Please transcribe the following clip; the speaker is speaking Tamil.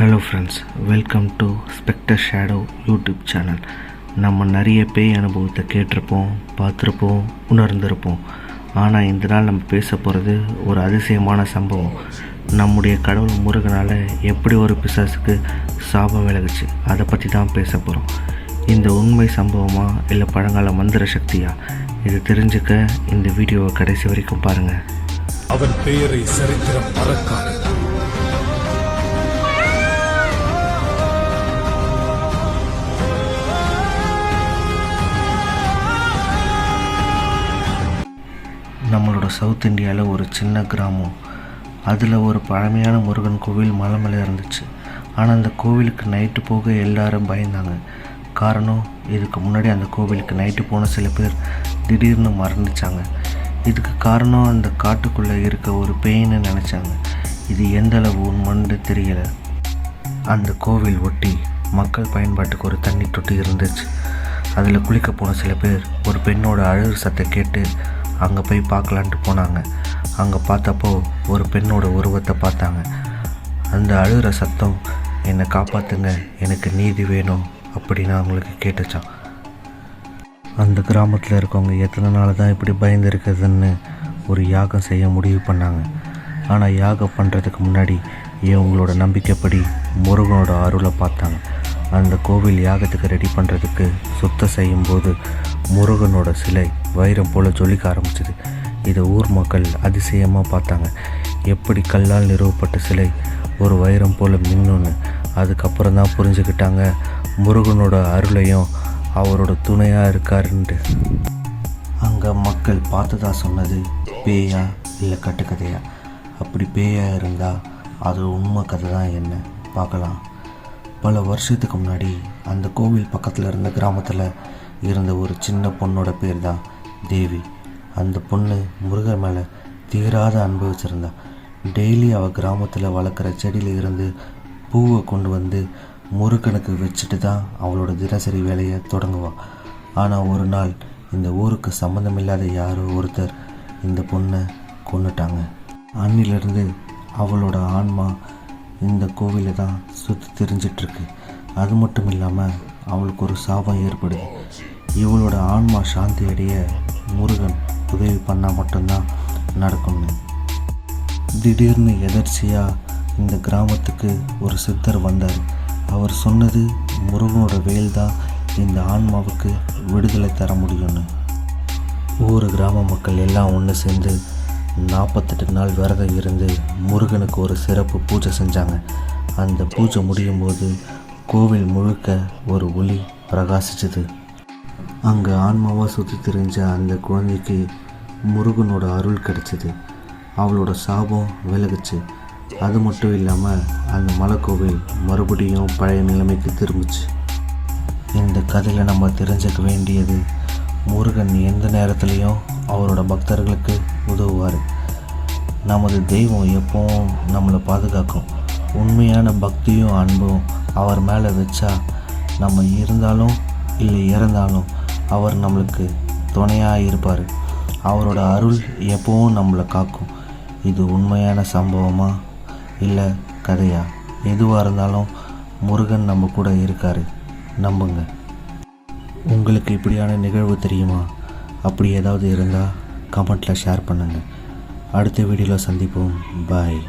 Hello friends welcome to Spectre Shadow YouTube channel நம்ம நிறைய பேய் அனுபவத்தை கேட்டிருப்போம் பார்த்துருப்போம் உணர்ந்திருப்போம். ஆனால் இந்த நாள் நம்ம பேச போகிறது ஒரு அதிசயமான சம்பவம். நம்முடைய கடவுள் முருகனால் எப்படி ஒரு பிசாசுக்கு சாபம் விலகுச்சு அதை பற்றி தான் பேச போகிறோம் இந்த உண்மை சம்பவமா இல்லை பழங்கால மந்திர சக்தியா? இது தெரிஞ்சுக்க இந்த வீடியோவை கடைசி வரைக்கும் பாருங்கள் அவன் பெயரை சரித்திரம் மறக்காது. நம்மளோட சவுத் இந்தியாவில் ஒரு சின்ன கிராமம். அதில் ஒரு பழமையான முருகன் கோவில் மலை மேலே இருந்துச்சு. ஆனால் அந்த கோவிலுக்கு நைட்டு போக எல்லாரும் பயந்தாங்க. காரணம் இதுக்கு முன்னாடி அந்த கோவிலுக்கு நைட்டு போன சில பேர் திடீர்னு மறந்துச்சாங்க. இதுக்கு காரணம் அந்த காட்டுக்குள்ளே இருக்க ஒரு பெயின்னு நினச்சாங்க. இது எந்த அளவு உண்மைன்னு தெரியலை. அந்த கோவில் ஒட்டி மக்கள் பயன்பாட்டுக்கு ஒரு தண்ணி தொட்டி இருந்துச்சு. அதில் குளிக்க போன சில பேர் ஒரு பெண்ணோட அழகு சத்தை கேட்டு அங்கே போய் பார்க்கலான்ட்டு போனாங்க. அங்கே பார்த்தப்போ ஒரு பெண்ணோட உருவத்தை பார்த்தாங்க. அந்த அழுகிற சத்தம் என்னை காப்பாற்றுங்க எனக்கு நீதி வேணும் அப்படின்னு அவங்களுக்கு கேட்டுச்சான் அந்த கிராமத்தில் இருக்கவங்க எத்தனை நாள் தான் இப்படி பயந்துருக்குதுன்னு ஒரு யாகம் செய்ய முடிவு பண்ணாங்க. ஆனால் யாகம் பண்ணுறதுக்கு முன்னாடி இவங்களோட நம்பிக்கைப்படி முருகனோட அருளை பார்த்தாங்க. அந்த கோவில் யாகத்துக்கு ரெடி பண்ணுறதுக்கு சுத்தம் செய்யும்போது முருகனோட சிலை வைரம் போல் ஜொலிக்க ஆரம்பிச்சது. இதை ஊர் மக்கள் அதிசயமாக பார்த்தாங்க. எப்படி கல்லால் நிறுவப்பட்ட சிலை ஒரு வைரம் போல் மின்னுன்னு அதுக்கப்புறம் தான் புரிஞ்சுக்கிட்டாங்க முருகனோட அருளையும் அவரோட துணையாக இருக்காருன்ட்டு. அங்கே மக்கள் பார்த்ததா சொன்னது பேயா இல்லை கட்டுக்கதையா? அப்படி பேயா இருந்தால் அது உண்மை கதை தான் என்ன? பார்க்கலாம். பல வருஷத்துக்கு முன்னாடி அந்த கோவில் பக்கத்தில் இருந்த கிராமத்தில் இருந்த ஒரு சின்ன பொண்ணோட பேர் தான் தேவி. அந்த பொண்ணு முருகர் மேலே தீராத அன்பு வச்சுருந்தா. டெய்லி அவள் கிராமத்தில் வளர்க்குற செடியில் இருந்து பூவை கொண்டு வந்து முருகனுக்கு வச்சுட்டு தான் அவளோட தினசரி வேலையை தொடங்குவாள் ஆனால் ஒரு நாள் இந்த ஊருக்கு சம்மந்தமில்லாத யாரோ ஒருத்தர் இந்த பொண்ணை கொன்னுட்டாங்க. அன்னிலிருந்து அவளோட ஆன்மா இந்த கோவிலை தான் சுற்றி தெரிஞ்சிட்ருக்கு. அது மட்டும் இல்லாமல் அவளுக்கு ஒரு சாபம் ஏற்படுது. இவளோட ஆன்மா சாந்தி அடைய முருகன் உதவி பண்ணால் மட்டும்தான் நடக்கும்னு. திடீர்னு எதர்ச்சியாக இந்த கிராமத்துக்கு ஒரு சித்தர் வந்தார். அவர் சொன்னது முருகனோட வேல் தான் இந்த ஆன்மாவுக்கு விடுதலை தர முடியும்னு. ஒவ்வொரு கிராம மக்கள் எல்லாம் ஒன்று சேர்ந்து நாற்பத்தெட்டு நாள் விரதம் இருந்து முருகனுக்கு ஒரு சிறப்பு பூஜை செஞ்சாங்க. அந்த பூஜை முடியும் போது கோவில் முழுக்க ஒரு ஒளி பிரகாசிச்சது. அங்கே ஆன்மாவாக சுற்றி தெரிஞ்ச அந்த குழந்தைக்கு முருகனோட அருள் கிடைச்சிது. அவளோட சாபம் விலகுச்சு. அது மட்டும் இல்லாமல் அந்த மலைக்கோவில் மறுபடியும் பழைய நிலைமைக்கு திரும்பிச்சு. இந்த கதையில் நம்ம தெரிஞ்சுக்க வேண்டியது முருகன் எந்த நேரத்துலையும் அவரோட பக்தர்களுக்கு உதவுவார். நமது தெய்வம் எப்பவும் நம்மளை பாதுகாக்கும். உண்மையான பக்தியும் அன்பும் அவர் மேலே வச்சா நம்ம இருந்தாலும் இல்லை இறந்தாலும் அவர் நம்மளுக்கு துணையாக இருப்பார். அவரோட அருள் எப்பவும் நம்மளை காக்கும். இது உண்மையான சம்பவமா இல்லை கதையா? எதுவாக இருந்தாலும் முருகன் நம்ம கூட இருக்கார். நம்புங்க. உங்களுக்கு இப்படியான நிகழ்வு தெரியுமா? அப்படி ஏதாவது இருந்தால் கமெண்ட்டில் ஷேர் பண்ணுங்கள் அடுத்த வீடியோவில் சந்திப்போம். பாய்